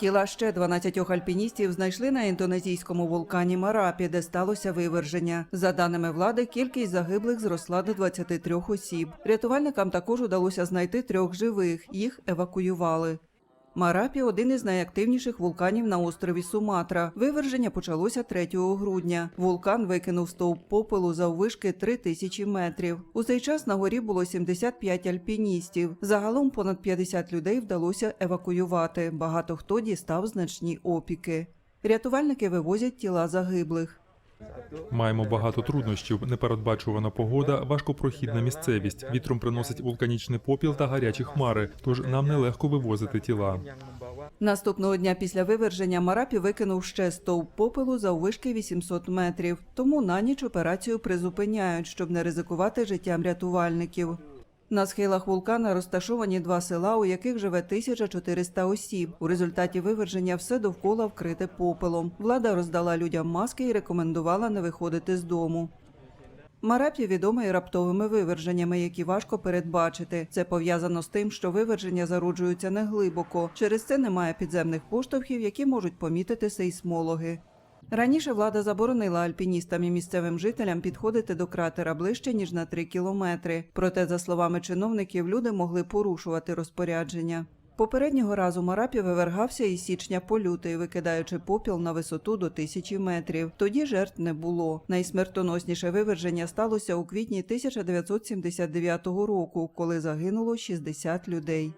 Тіла ще 12 альпіністів знайшли на індонезійському вулкані Марапі, де сталося виверження. За даними влади, кількість загиблих зросла до 23 осіб. Рятувальникам також удалося знайти трьох живих. Їх евакуювали. Марапі один із найактивніших вулканів на острові Суматра. Виверження почалося 3 грудня. Вулкан викинув стовп попелу заввишки 3 тисячі метрів. У цей час на горі було 75 альпіністів. Загалом понад 50 людей вдалося евакуювати. Багато хто дістав значні опіки. Рятувальники вивозять тіла загиблих. Маємо багато труднощів. Непередбачувана погода, важкопрохідна місцевість. Вітром приносить вулканічний попіл та гарячі хмари. Тож нам нелегко вивозити тіла. Наступного дня після виверження Марапі викинув ще стовп попелу заввишки 800 метрів. Тому на ніч операцію призупиняють, щоб не ризикувати життям рятувальників. На схилах вулкана розташовані два села, у яких живе 1400 осіб. У результаті виверження все довкола вкрите попелом. Влада роздала людям маски і рекомендувала не виходити з дому. Марапі відомий раптовими виверженнями, які важко передбачити. Це пов'язано з тим, що виверження зароджуються неглибоко. Через це немає підземних поштовхів, які можуть помітити сейсмологи. Раніше влада заборонила альпіністам і місцевим жителям підходити до кратера ближче ніж на 3 кілометри. Проте, за словами чиновників, люди могли порушувати розпорядження. Попереднього разу Марапі вивергався із січня по лютий, викидаючи попіл на висоту до тисячі метрів. Тоді жертв не було. Найсмертоносніше виверження сталося у квітні 1979 року, коли загинуло 60 людей.